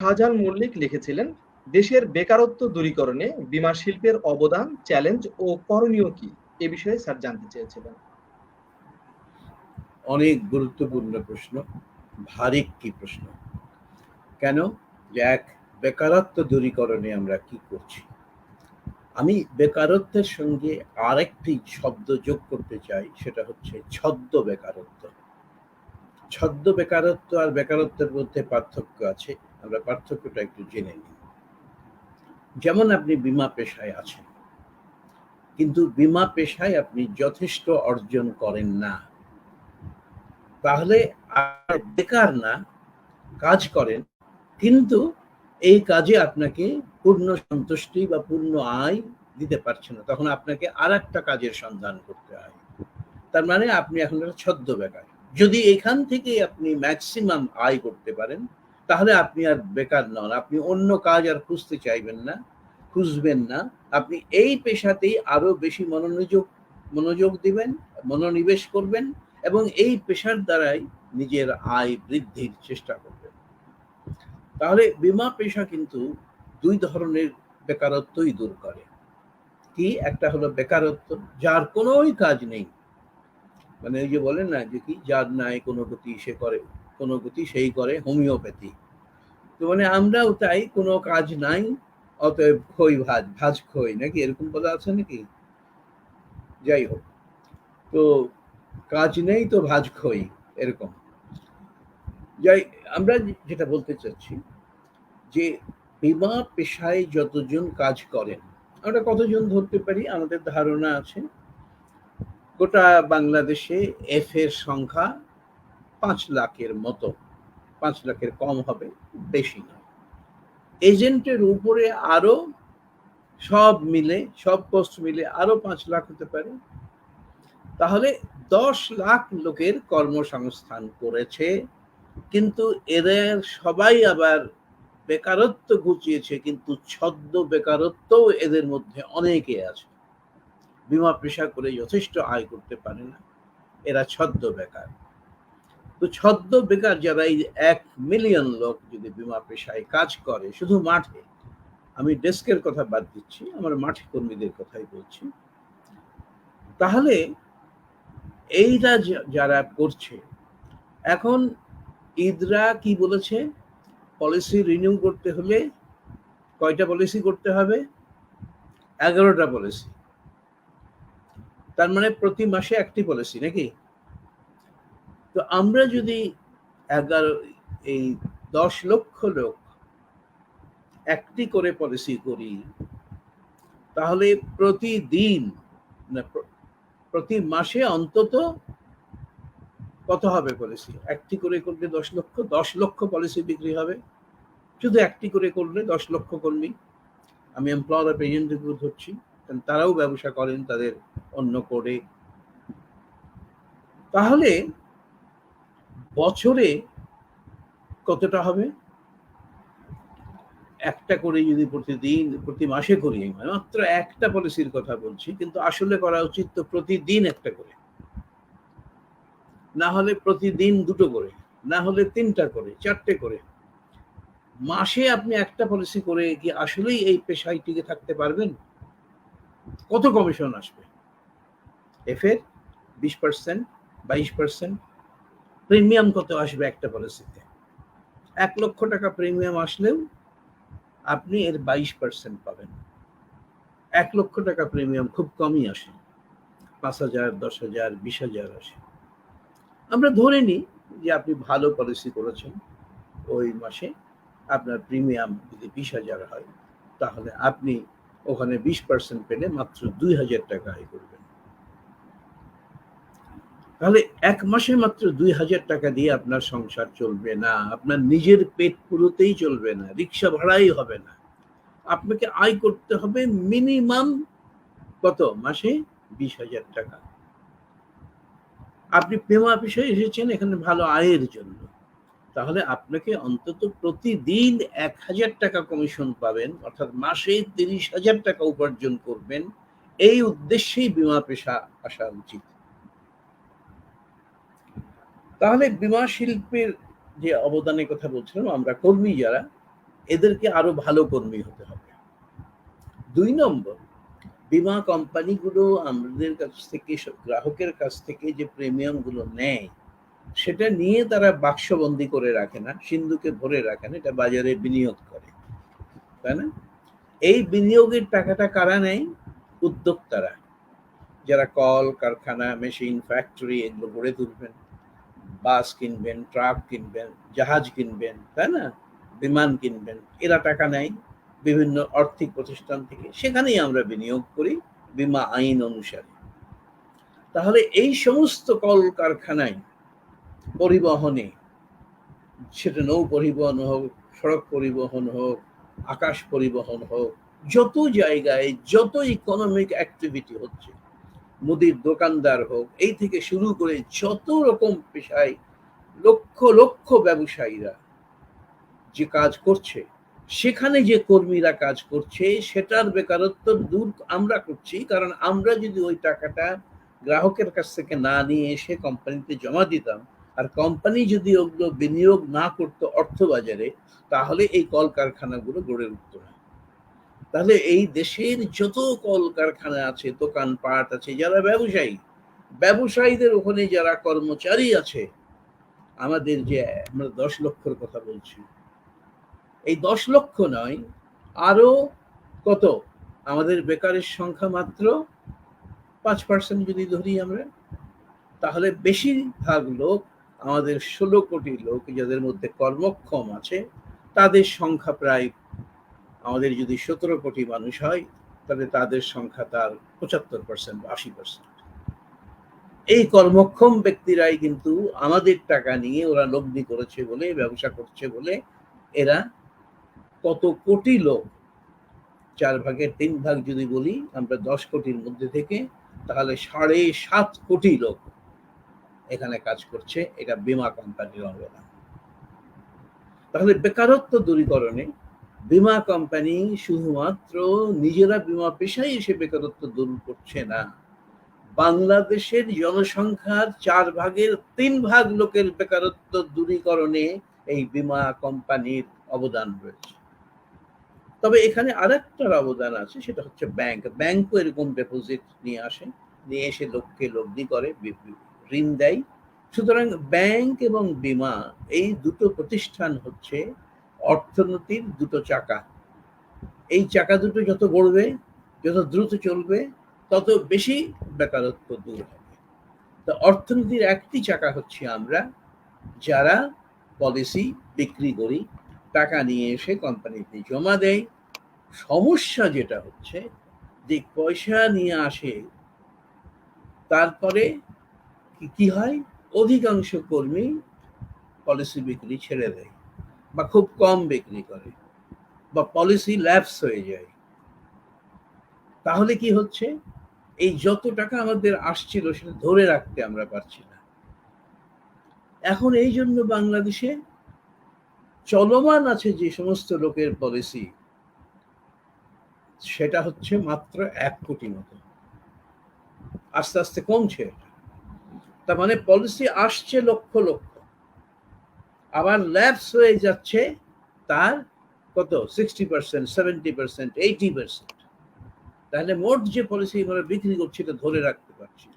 শাহজাহান মল্লিক লিখেছিলেন, দেশের বেকারত্ব দূরীকরণে বিমা শিল্পের অবদান, চ্যালেঞ্জ ও করণীয় কি? এ বিষয়ে স্যার জানতে চেয়েছিলেন। অনেক গুরুত্বপূর্ণ প্রশ্ন, ভারী একটি প্রশ্ন। কেন যে এক বেকারত্ব দূরীকরণে আমরা কি করছি? আমি বেকারত্বের সঙ্গে আরেকটি শব্দ যোগ করতে চাই, সেটা হচ্ছে ছদ্ম বেকারত্ব। ছদ্ম বেকারত্ব আর বেকারত্বের মধ্যে পার্থক্য আছে আমরা পার্থক্যটা একটু জেনে নিই। যেমন আপনি বিমা পেশায় আছেন, কিন্তু বিমা পেশায় আপনি যথেষ্ট অর্জন করেন না। তাহলে বেকার না, কাজ করেন, কিন্তু এই কাজে আপনাকে পূর্ণ সন্তুষ্টি বা পূর্ণ আয় দিতে পারছে না। তখন আপনাকে আর একটা কাজের সন্ধান করতে হয়। তার মানে আপনি এখন ছদ্ম বেকার যদি এখান থেকে আপনি ম্যাক্সিমাম আয় করতে পারেন তাহলে আপনি আর বেকার নন। আপনি অন্য কাজ আর খুঁজতে চাইবেন না, খুঁজবেন না। আপনি এই পেশাতেই আরও বেশি মনোনিযোগ, মনোযোগ দিবেন, মনোনিবেশ করবেন এবং এই পেশার দ্বারাই নিজের আয় বৃদ্ধির চেষ্টা করবেন। তাহলে বিমা পেশা কিন্তু দুই ধরনের বেকারত্বই দূর করে। কি? একটা হলো বেকারত্ব, যার কোনোই কাজ নেই। মানে ওই যে বলেন না যে কি? যার নাই কোনো গতি সে করে। কোনো গতি সেই করে হোমিওপ্যাথি। তো মানে আমরাও তাই কোনো কাজ নাই, অতএব খই ভাজ ভাজ খই, নাকি এরকম কথা আছে নাকি? যাই হোক, তো কাজ নেই তো ভাজ খই, এরকম। যাই, আমরা যেটা বলতে চাচ্ছি যে বিমা পেশায় যতজন কাজ করেন, আমরা কতজন ধরতে পারি? আমাদের ধারণা আছে। গোটা বাংলাদেশে এফ এর সংখ্যা পাঁচ লাখের মতো, পাঁচ লাখের কম হবে, বেশি নয়। এজেন্টের উপরে আরও সব মিলে, সব পোস্ট মিলে আরও পাঁচ লাখ হতে পারে। তাহলে দশ লাখ লোকের কর্মসংস্থান করেছে, কিন্তু এদের সবাই আবার বেকারত্ব ঘুচিয়েছে, কিন্তু ছদ্ম বেকারত্ব এদের মধ্যে অনেকে আছে। বিমা পেশা করে যথেষ্ট আয় করতে পারে না, এরা ছদ্ম বেকার। তো ছদ্ম বেকার যারা, এই এক মিলিয়ন লোক যদি বিমা পেশায় কাজ করে, শুধু মাঠে, আমি ডেস্কের কথা বাদ দিচ্ছি, আমার মাঠে কর্মীদের কথাই বলছি। তাহলে এইটা যারা করছে, এখন ইদরা কি বলেছে? পলিসি রিনিউ করতে হলে কয়টা পলিসি করতে হবে? এগারোটা পলিসি তার মানে প্রতি মাসে একটি পলিসি নাকি? তো আমরা যদি এগারো, এই দশ লক্ষ লোক একটি করে পলিসি করি, তাহলে প্রতিদিন প্রতি মাসে অন্তত কত হবে পলিসি একটি করে করলে দশ লক্ষ দশ লক্ষ পলিসি বিক্রি হবে। শুধু একটি করে করলে দশ লক্ষ কর্মী। আমি এমপ্লয়ার রিপ্রেজেন্টেটিভ ধরছি, কারণ তারাও ব্যবসা করেন, তাদের অন্য করে তাহলে বছরে কতটা হবে? একটা করে যদি প্রতিদিন, প্রতি মাসে করি মাত্র একটা পলিসির কথা বলছি, কিন্তু আসলে করা উচিত তো প্রতিদিন একটা করে। না হলে প্রতিদিন দুটো করে, না হলে তিনটা করে, চারটে করে। মাসে আপনি একটা পলিসি করে কি আসলেই এই পেশায় টিকে থাকতে পারবেন? কত কমিশন আসবে? এফ এর বিশ পার্সেন্ট বাইশ পার্সেন্ট প্রিমিয়াম কত আসবে একটা পলিসিতে? এক লক্ষ টাকা প্রিমিয়াম আসলেও আপনি এর বাইশ পার্সেন্ট পাবেন। এক লক্ষ টাকা প্রিমিয়াম খুব কমই আসে। পাঁচ হাজার, দশ হাজার, বিশ হাজার আসে। আমরা ধরে নিই যে আপনি ভালো পলিসি করেছেন, ওই মাসে আপনার প্রিমিয়াম যদি বিশ হাজার হয়, তাহলে আপনি ওখানে বিশ পার্সেন্ট পেলে মাত্র দুই হাজার টাকা আয় করবেন। তাহলে এক মাসে মাত্র দুই হাজার টাকা দিয়ে আপনার সংসার চলবে না, আপনার নিজের পেট পুরোতেই চলবে না, রিক্সা ভাড়াই হবে না। আপনাকে আয় করতে হবে মিনিমাম কত মাসে? বিশ হাজার টাকা। আপনি প্রেমা বিষয়ে এসেছেন এখানে ভালো আয়ের জন্য। তাহলে আপনাকে অন্তত প্রতিদিন এক হাজার টাকা কমিশন পাবেন, অর্থাৎ মাসে তিরিশ হাজার টাকা উপার্জন করবেন। এই উদ্দেশ্যেই বিমা পেশা আসা উচিত। তাহলে বিমা শিল্পের যে অবদানের কথা বলছিলাম, আমরা কর্মী যারা, এদেরকে আরও ভালো কর্মী হতে হবে। দুই নম্বর, বিমা কোম্পানিগুলো আমাদের কাছ থেকে, গ্রাহকের কাছ থেকে যে প্রিমিয়ামগুলো নেয়, সেটা নিয়ে তারা বাক্সবন্দি করে রাখে না, সিন্ধুকে ভরে রাখে না, এটা বাজারে বিনিয়োগ করে। তাই না? এই বিনিয়োগের টাকাটা কারা নেয়? উদ্যোক্তারা, যারা কল, কারখানা, মেশিন, ফ্যাক্টরি, এগুলো গড়ে তুলবেন। বাস কিনবেন, ট্রাক কিনবেন, জাহাজ কিনবেন, তাই না? বিমান কিনবেন, এরা টাকা নেয় বিভিন্ন আর্থিক প্রতিষ্ঠান থেকে। সেখানেই আমরা বিনিয়োগ করি বিমা আইন অনুসারে। তাহলে এই সমস্ত কল কারখানায় পরিবহনে, সেটা নৌ পরিবহন হোক, সড়ক পরিবহন হোক, আকাশ পরিবহন হোক, যত জায়গায় যত ইকোনমিক অ্যাক্টিভিটি হচ্ছে মুদির দোকানদার হোক, এই থেকে শুরু করে যত রকম পেশায় লক্ষ লক্ষ ব্যবসায়ীরা যে কাজ করছে, সেখানে যে কর্মীরা কাজ করছে, সেটার বেকারত্ব দূর আমরা করছি। কারণ আমরা যদি ওই টাকাটা গ্রাহকের কাছ থেকে না নিয়ে এসে কোম্পানিতে জমা দিতাম, আর কোম্পানি যদি ওগুলো বিনিয়োগ না করতো অর্থ বাজারে, তাহলে এই কলকারখানাগুলো গড়ে উঠত না। তাহলে এই দেশের যত কলকারখানা আছে, দোকানপাট আছে, যারা ব্যবসায়ী, ব্যবসায়ীদের ওখানে যারা কর্মচারী আছে, আমাদের যে আমরা দশ লক্ষর কথা বলছি, এই দশ লক্ষ নয়, আরও কত? আমাদের বেকারের সংখ্যা মাত্র পাঁচ পার্সেন্ট যদি ধরি আমরা, তাহলে বেশিরভাগ লোক, আমাদের ষোলো কোটি লোক যাদের মধ্যে কর্মক্ষম আছে, তাদের সংখ্যা প্রায় আমাদের যদি সতেরো কোটি মানুষ হয়, তাহলে তাদের সংখ্যা তার পঁচাত্তর পার্সেন্ট আশি পার্সেন্ট এই কর্মক্ষম ব্যক্তিরাই কিন্তু আমাদের টাকা নিয়ে ওরা লগ্নি করেছে বলে, ব্যবসা করছে বলে এরা কত কোটি লোক, চার ভাগের তিন ভাগ যদি বলি, আমরা দশ কোটির মধ্যে থেকে, তাহলে সাড়ে সাত কোটি লোক এখানে কাজ করছে, এটা বিমা কোম্পানির অবদান। তাহলে বেকারত্ব দূরীকরণে বিমা কোম্পানি শুধুমাত্র নিজেরা বিমা পেশায় এসে বেকারত্ব দূর করছে না। বাংলাদেশের জনসংখ্যার চার ভাগের তিন ভাগ লোকের বেকারত্ব দূরীকরণে এই বিমা কোম্পানির অবদান রয়েছে। তবে এখানে আরেকটার অবদান আছে, সেটা হচ্ছে ব্যাংক। ব্যাংকও এরকম ডিপোজিট নিয়ে আসে, নিয়ে এসে লোককে লগ্নি করে ঋণ দেয়। সুতরাং ব্যাংক এবং বিমা এই দুটো প্রতিষ্ঠান হচ্ছে অর্থনীতির দুটো চাকা। এই চাকা দুটো যত বড়বে যত দ্রুত চলবে, তত বেশি বেকারত্ব দূর হবে। তো অর্থনীতির একটি চাকা হচ্ছে আমরা, যারা পলিসি বিক্রি করি, টাকা নিয়ে এসে কোম্পানিতে জমা দেয় সমস্যা যেটা হচ্ছে, যে পয়সা নিয়ে আসে, তারপরে কি হয়? অধিকাংশ কর্মী পলিসি বিক্রি ছেড়ে দেয়। বা খুব কম বিক্রি করে বা পলিসি ল্যাপস হয়ে যায়। তাহলে কি হচ্ছে? এই যত টাকা আমাদের আসছিল সেটা ধরে রাখতে আমরা পারছি না। এখন এই জন্য বাংলাদেশে চলমান আছে যে সমস্ত লোকের পলিসি সেটা হচ্ছে মাত্র এক কোটি মতো। আস্তে আস্তে কমছে তার মানে পলিসি আসছে লক্ষ লক্ষ। আবার ল্যাপস হয়ে যাচ্ছে তার কত? Sixty percent seventy percent eighty percent তাহলে মোট যে পলিসি আমরা বিক্রি করছি, এটা ধরে রাখতে পারছি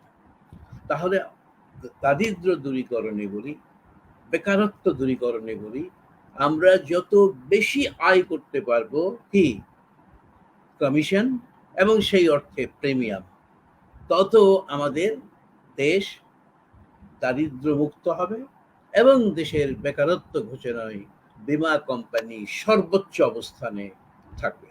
তাহলে দারিদ্র দূরীকরণে বলি, বেকারত্ব দূরীকরণে বলি, আমরা যত বেশি আয় করতে পারব, কি? কমিশন এবং সেই অর্থে প্রিমিয়াম তত আমাদের দেশ দারিদ্র মুক্ত হবে। এবং দেশের বেকারত্ব ঘোষণায় বিমা কোম্পানি সর্বোচ্চ অবস্থানে থাকবে।